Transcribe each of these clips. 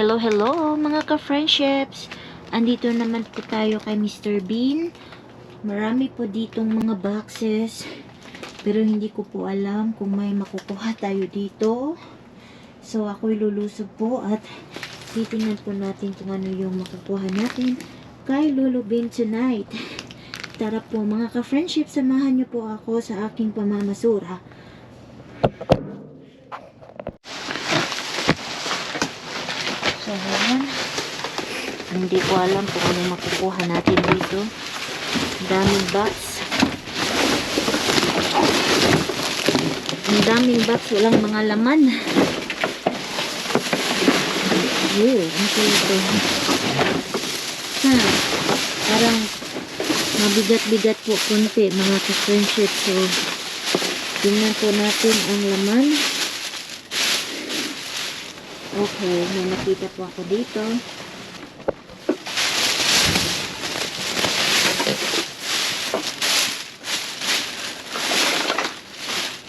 Hello, hello mga ka-friendships. Andito naman po tayo kay Mr. Bean. Marami po ditong mga boxes. Pero hindi ko po alam kung may makukuha tayo dito. So ako'y lulusog po at titingnan po natin kung ano yung makukuha natin kay Lolo Bean tonight. Tara po mga ka-friendship, samahan niyo po ako sa aking pamamasura. Hindi ko alam kung ano makukuha natin dito. Daming box. Ang daming box, walang mga laman. Ew, kaya ito? Ha, parang mabigat-bigat po konti mga ka-friendship. So, tingnan po natin ang laman. Okay, may nakita po ako dito.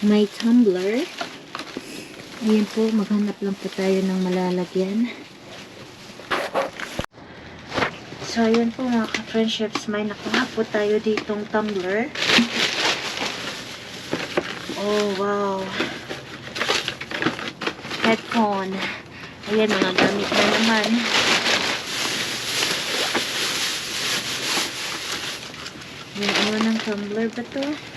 May tumbler. Ayan po, maghanap lang po tayo ng malalagyan. So, ayan po mga ka-friendships, may nakuha po tayo ditong tumbler. Oh, wow. Headphone. Ayan, mga gamit na naman. Yung ano ng tumbler ba to?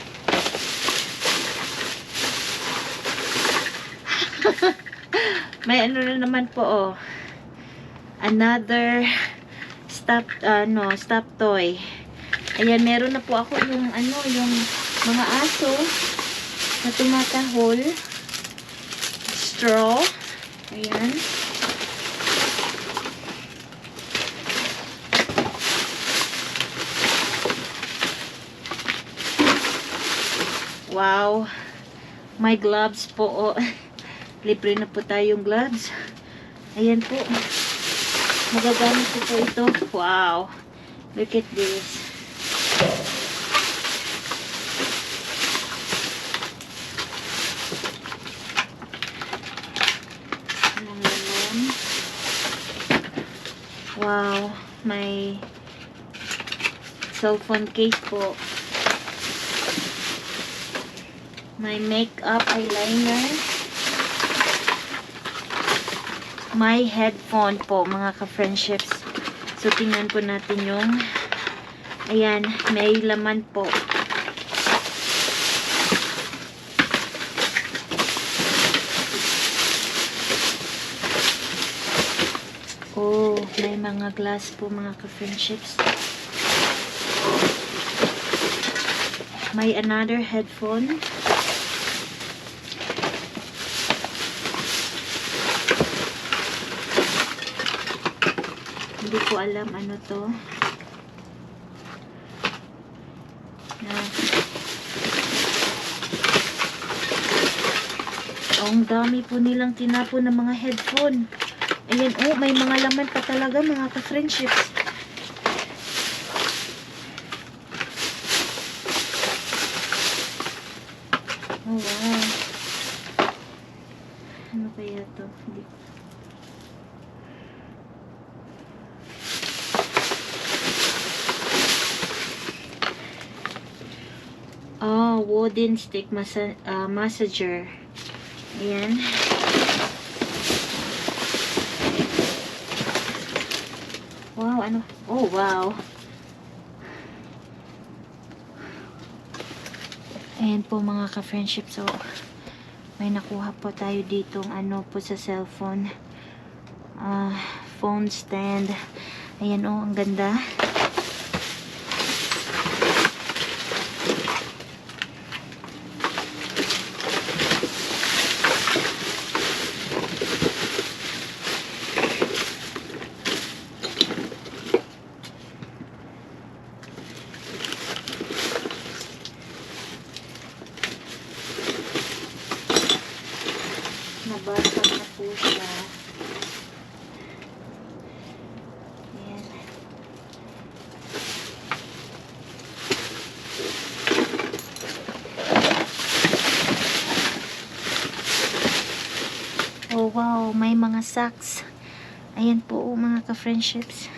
May ano na naman po, oh. Another stop, ano, stop toy. Ayan, meron na po ako yung, ano, yung mga aso na tumatahol. Straw. Ayan. Wow. May gloves po. Oh. Libre na po tayong gloves. Ayan po. Magagamit ko po ito. Wow. Look at this. Wow. May cellphone case po. May makeup eyeliner. May headphone po, mga ka-friendships. So, tingnan po natin yung ayan, may laman po. Oh, may mga glass po, mga ka-friendships. May another headphone. Hindi ko alam ano to. Oh, ang dami po nilang tinapon ng mga headphone. Ayan, oh, may mga laman pa talaga mga ka-friendships. Oh, wow. Ano kaya to? Hindi ko Oh, wooden stick massa uh, massager. Ayan. Wow, ano? Oh, wow. Ayan po mga ka-friendship. So, may nakuha po tayo ditong ano po sa cellphone. Ah, phone stand. Ayan oh, ang ganda. Nabasag na po siya. Ayan. Oh wow, may mga socks. Ayan po oh, mga ka-friendships.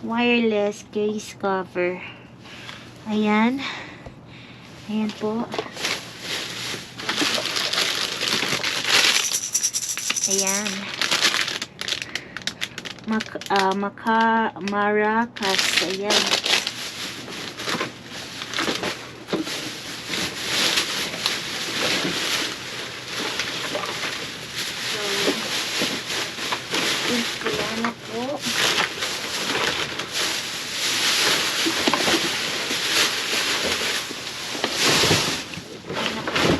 Wireless case cover. Ayan. Ayan po. Ayan. Mak ah, maka maracas. Ayan. So, since wala na po. wala na po.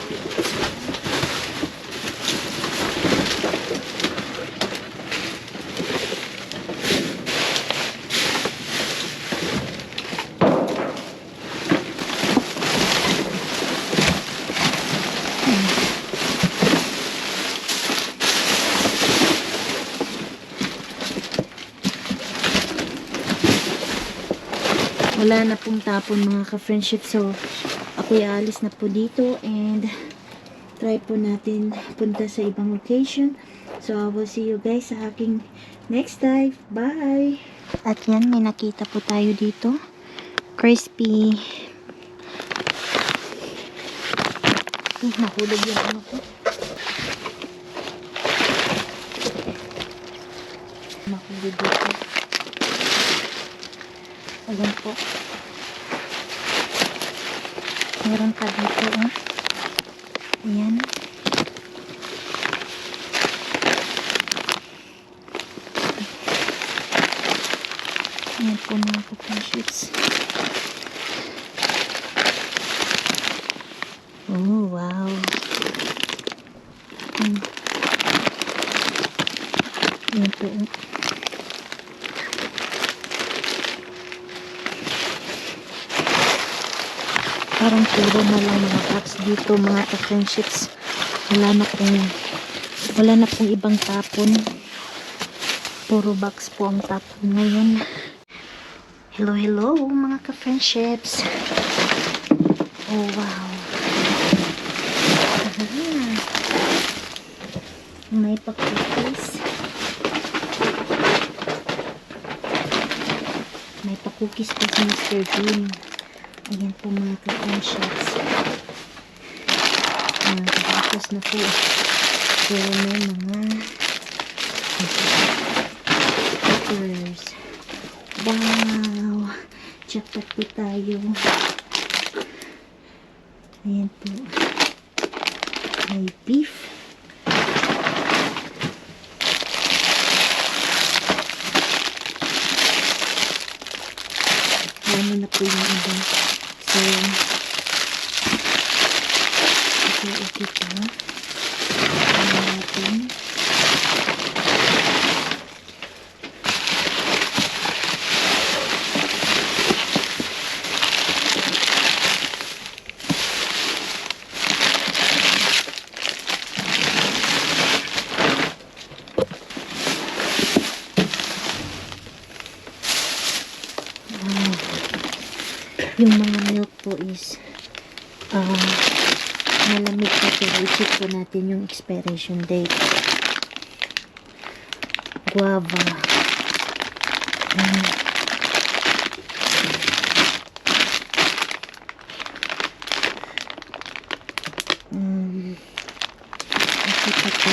Wala na pong tapon mga ka-friendship. So, ako aalis na po dito and try po natin punta sa ibang location. So, I will see you guys sa aking next dive. Bye! At yan, may nakita po tayo dito. Crispy. Eh, nahulog yung ano ko. Nahulog dito. Ayan po. Meron pa dito, oh. Ayan. Ayan po mga kapaships. Oh, wow. Hmm. Ayan po, oh. Parang puro na lang mga packs dito mga ka-friendships. Wala na pong wala na pong ibang tapon. Puro box po ang tapon ngayon. Hello hello mga ka-friendships. Oh wow. Ah. may pakukis may pakukis po si Mr. Bean Ayan po mga ka-friendships. Ayan, tapos na po. So, may mga peppers. Wow! Jackpot po tayo. Ayan po. May beef. Ano na po yung iba. So, okay, okay pa. Ano natin. Wow. Yung mga milk po is ah malamig pa pero i-check po natin yung expiration date. Guava. Mm. Okay pa po.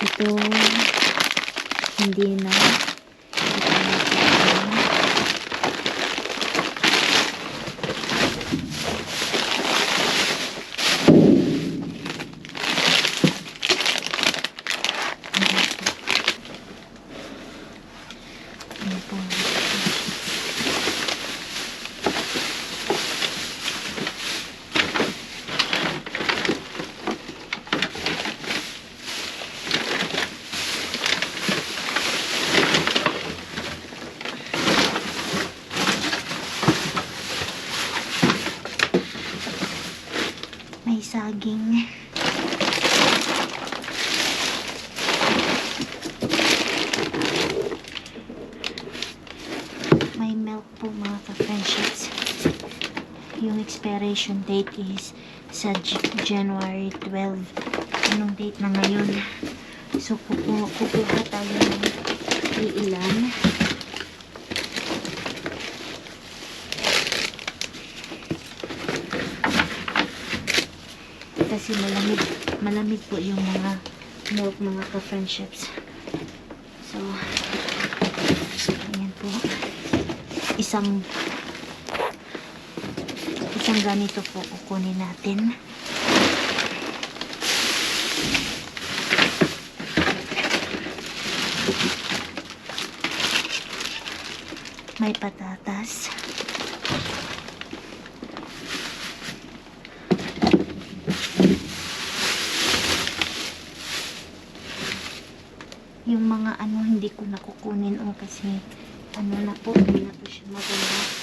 Ito hindi na. Ito na po. Ayan po. May saging. May milk po mga ka-friendships. Yung expiration date is sa January 12. Anong date na ngayon? So, kuku kukuha tayo ng iilan. Kasi malamig, malamig po yung mga milk mga ka-friendships. So, ayan po. Isang isang ganito po kukunin natin. May patatas. Yung mga ano hindi ko nakukunin o kasi ano na po, hindi na po siya maganda.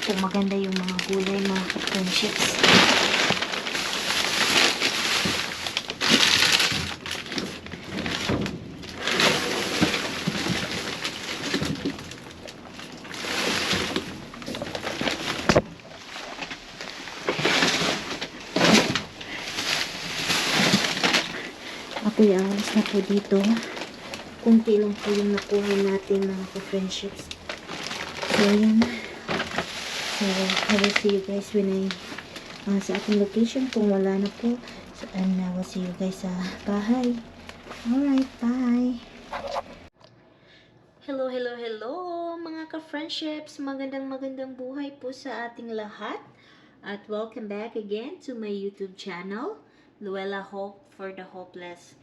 Na po maganda yung mga gulay, mga friendships. Ako alis na po dito. Kunti lang po yung nakuha natin mga ka-friendships. So, yun. So, I will see you guys when I uh, sa ating location kung wala na po. So, and I will see you guys sa bahay. Alright, bye! Hello, hello, hello mga ka-friendships. Magandang magandang buhay po sa ating lahat. At welcome back again to my YouTube channel, Luella Hope for the Hopeless.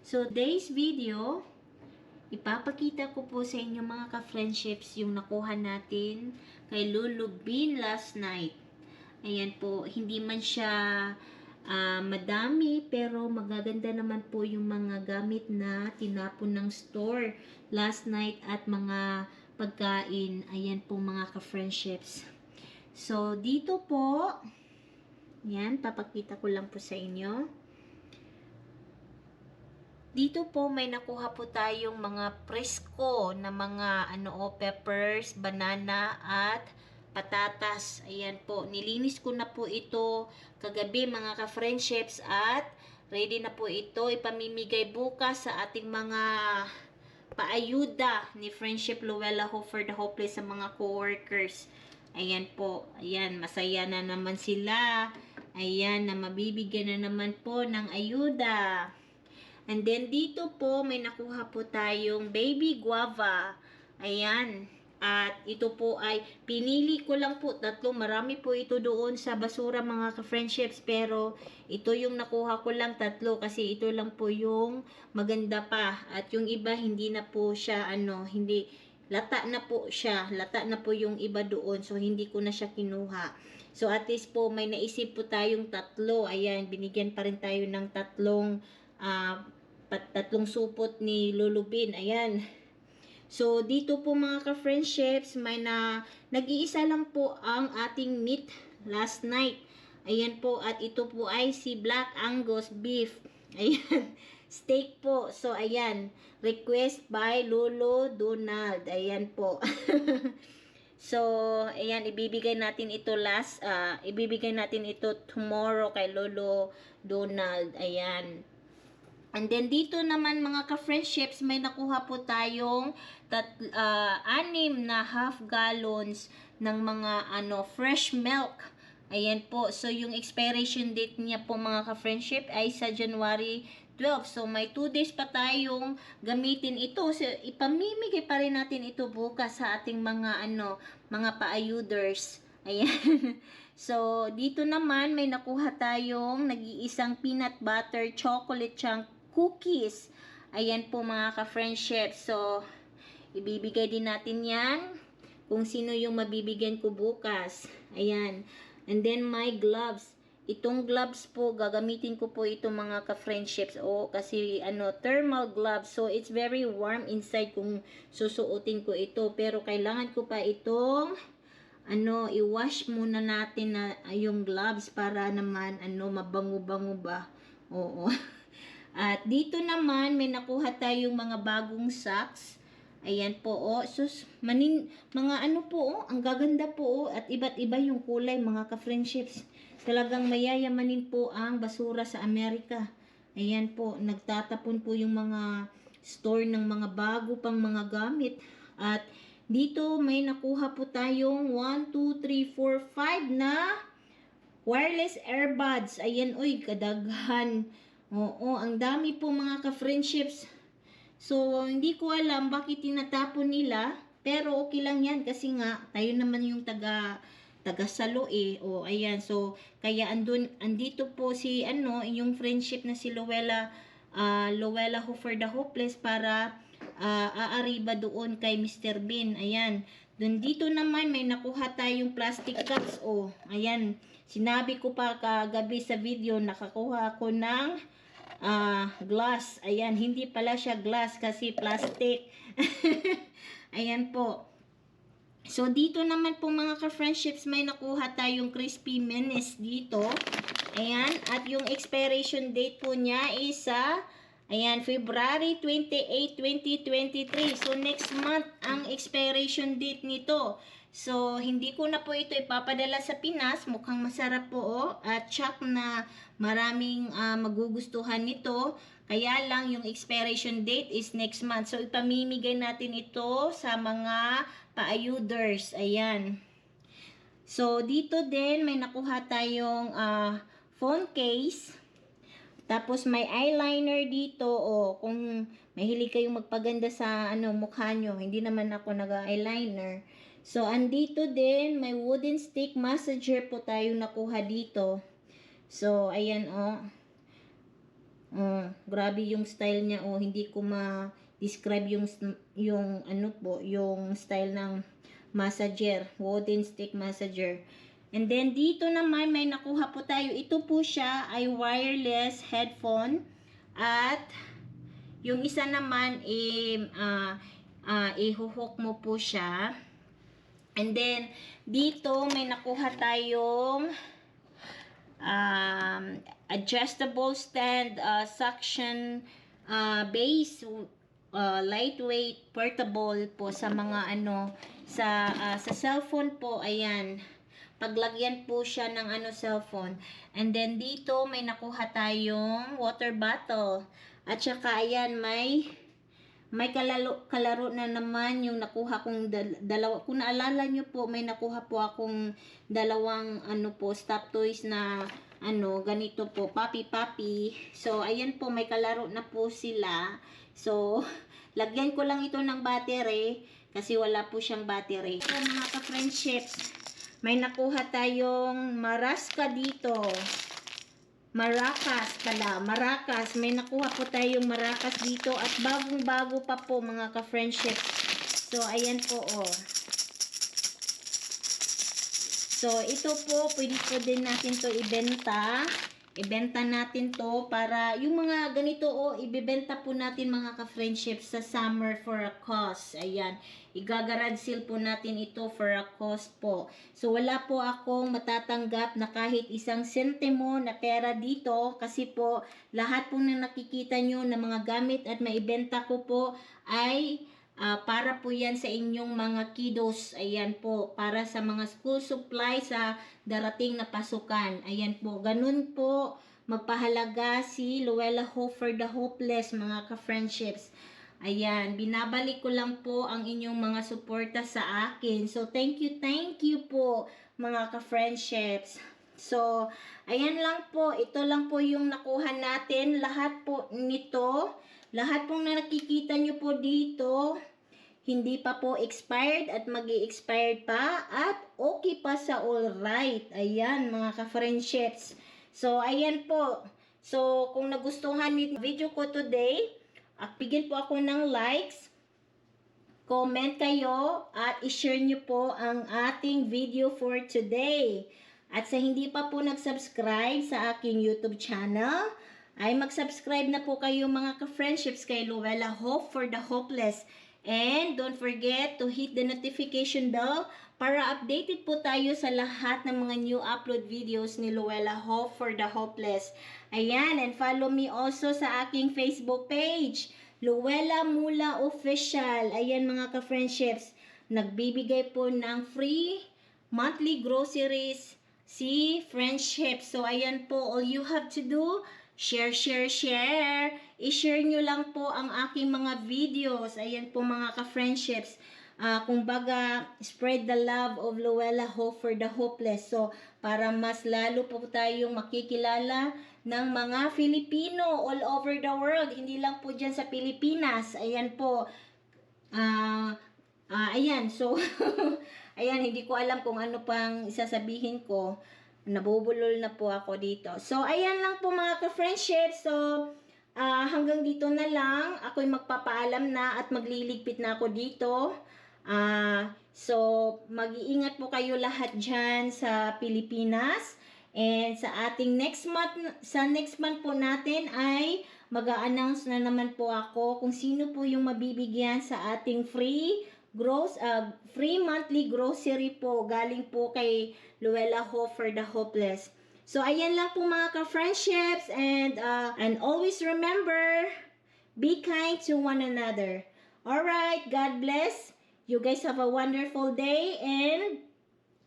So, today's video, ipapakita ko po sa inyo mga ka-friendships yung nakuha natin kay Lulu Bean last night. Ayan po, hindi man siya ah, madami pero magaganda naman po yung mga gamit na tinapon ng store last night at mga pagkain. Ayan po mga ka-friendships. So, dito po, yan, papakita ko lang po sa inyo. Dito po may nakuha po tayong mga presko na mga ano o peppers, banana at patatas. Ayan po, nilinis ko na po ito kagabi mga ka-friendships at ready na po ito ipamimigay bukas sa ating mga paayuda ni Friendship Luella Hope for the Hopeless sa mga co-workers. Ayan po, ayan, masaya na naman sila. Ayan, na mabibigyan na naman po ng ayuda. And then dito po may nakuha po tayong baby guava. Ayan. At ito po ay pinili ko lang po tatlo. Marami po ito doon sa basura mga ka-friendships. Pero ito yung nakuha ko lang tatlo kasi ito lang po yung maganda pa. At yung iba hindi na po siya ano, hindi lata na po siya. Lata na po yung iba doon. So hindi ko na siya kinuha. So at least po may naisip po tayong tatlo. Ayan, binigyan pa rin tayo ng tatlong pat tatlong supot ni Lulubin. Ayan. So, dito po mga ka-friendships, may na, nag-iisa lang po ang ating meat last night. Ayan po, at ito po ay si Black Angus Beef. Ayan, steak po. So, ayan, request by Lolo Donald. Ayan po. so, ayan, ibibigay natin ito last, ah, ibibigay natin ito tomorrow kay Lolo Donald. Ayan. And then dito naman mga ka-friendships, may nakuha po tayong tat, ah, anim na half gallons ng mga ano fresh milk. Ayan po. So yung expiration date niya po mga ka-friendship ay sa January 12. So may 2 days pa tayong gamitin ito. So ipamimigay pa rin natin ito bukas sa ating mga ano, mga paayuders. Ayan. So, dito naman may nakuha tayong nag-iisang peanut butter chocolate chunk cookies. Ayan po mga ka-friendship. So, ibibigay din natin yan kung sino yung mabibigyan ko bukas. Ayan. And then my gloves. Itong gloves po, gagamitin ko po ito mga ka-friendships. O, kasi ano, thermal gloves. So, it's very warm inside kung susuotin ko ito. Pero, kailangan ko pa itong ano, i-wash muna natin na yung gloves para naman ano mabango-bango ba. Oo. At dito naman may nakuha tayong mga bagong socks. Ayan po oh. Sus, manin mga ano po oh, ang gaganda po oh at iba't iba yung kulay mga ka-friendships. Talagang mayayamanin po ang basura sa Amerika. Ayan po, nagtatapon po yung mga store ng mga bago pang mga gamit. At dito may nakuha po tayong 1, 2, 3, 4, 5 na wireless earbuds. Ayan, uy, kadaghan. Oo, ang dami po mga ka-friendships. So, hindi ko alam bakit tinatapon nila. Pero okay lang yan kasi nga, tayo naman yung taga taga salo eh. O, ayan. So, kaya andun, andito po si, ano, yung friendship na si Luella, uh, Luella Hofer the Hopeless para uh, aariba doon kay Mr. Bean. Ayan. Doon dito naman may nakuha tayong plastic cups. O, ayan. Sinabi ko pa kagabi sa video, nakakuha ako ng uh, glass. Ayan, hindi pala siya glass kasi plastic. ayan po. So, dito naman po mga ka-friendships, may nakuha tayong crispy menace dito. Ayan, at yung expiration date po niya is sa, ayan, February 28, 2023. So, next month ang expiration date nito. So, hindi ko na po ito ipapadala sa Pinas. Mukhang masarap po, oh. At check na maraming uh, magugustuhan nito. Kaya lang, yung expiration date is next month. So, ipamimigay natin ito sa mga paayuders. Ayan. So, dito din, may nakuha tayong uh, phone case. Tapos, may eyeliner dito. O, kung mahilig kayong magpaganda sa ano, mukha nyo. Hindi naman ako nag-eyeliner. So, andito din, may wooden stick massager po tayo nakuha dito. So, ayan o. Oh. Oh, grabe yung style niya oh, hindi ko ma-describe yung yung ano po, yung style ng massager, wooden stick massager. And then dito naman may nakuha po tayo. Ito po siya ay wireless headphone at yung isa naman eh uh, uh, ihuhook mo po siya. And then, dito may nakuha tayong um, adjustable stand uh, suction uh, base uh, lightweight portable po sa mga ano sa uh, sa cellphone po. Ayan. Paglagyan po siya ng ano cellphone. And then dito may nakuha tayong water bottle. At saka ayan may may kalaro, kalaro na naman yung nakuha kong dal, dalawa. Kung naalala nyo po, may nakuha po akong dalawang ano po, stop toys na ano, ganito po, papi-papi. So, ayan po, may kalaro na po sila. So, lagyan ko lang ito ng battery kasi wala po siyang battery. So, mga ka-friendships, may nakuha tayong maraska dito. Maracas pala. Maracas. May nakuha po tayong maracas dito at bagong-bago pa po mga ka-friendship. So, ayan po oh. So, ito po, pwede po din natin to ibenta. Ibenta natin to para yung mga ganito oh, ibebenta po natin mga ka-friendship sa summer for a cause. Ayan. Igagarad sale po natin ito for a cost po. So wala po akong matatanggap na kahit isang sentimo na pera dito kasi po lahat po na nakikita nyo na mga gamit at maibenta ko po ay Uh, para po yan sa inyong mga kiddos. Ayan po. Para sa mga school supply sa darating na pasukan. Ayan po. Ganun po magpahalaga si Luella Hofer the Hopeless mga ka-friendships. Ayan, binabalik ko lang po ang inyong mga suporta sa akin. So, thank you, thank you po mga ka-friendships. So, ayan lang po. Ito lang po yung nakuha natin. Lahat po nito, lahat pong nakikita nyo po dito, hindi pa po expired at mag expired pa at okay pa sa all right. Ayan mga ka-friendships. So, ayan po. So, kung nagustuhan ni video ko today, at bigyan po ako ng likes, comment kayo, at ishare nyo po ang ating video for today. At sa hindi pa po nag-subscribe sa aking YouTube channel, ay mag-subscribe na po kayo mga ka-friendships kay Luella Hope for the Hopeless. And don't forget to hit the notification bell para updated po tayo sa lahat ng mga new upload videos ni Luella Hope for the Hopeless. Ayan, and follow me also sa aking Facebook page, Luella Mula Official. Ayan mga ka-friendships, nagbibigay po ng free monthly groceries si Friendship. So, ayan po, all you have to do, share, share, share. I-share nyo lang po ang aking mga videos. Ayan po mga ka-friendships. Ah, kumbaga, spread the love of Luella Hope for the Hopeless. So, para mas lalo po tayong makikilala ng mga Filipino all over the world. Hindi lang po dyan sa Pilipinas. Ayan po. Ah, ah, ayan. So, ayan, hindi ko alam kung ano pang isasabihin ko. Nabubulol na po ako dito. So, ayan lang po mga ka-friendship. So, ah, hanggang dito na lang. Ako'y magpapaalam na at magliligpit na ako dito. Ah, so, mag-iingat po kayo lahat dyan sa Pilipinas. And sa ating next month, sa next month po natin ay mag-a-announce na naman po ako kung sino po yung mabibigyan sa ating free gross uh, free monthly grocery po galing po kay Luella Hope for the Hopeless. So ayan lang po mga ka-friendships and uh, and always remember be kind to one another. All right, God bless. You guys have a wonderful day and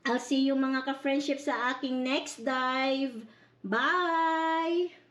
I'll see you mga ka-friendship sa aking next dive. Bye!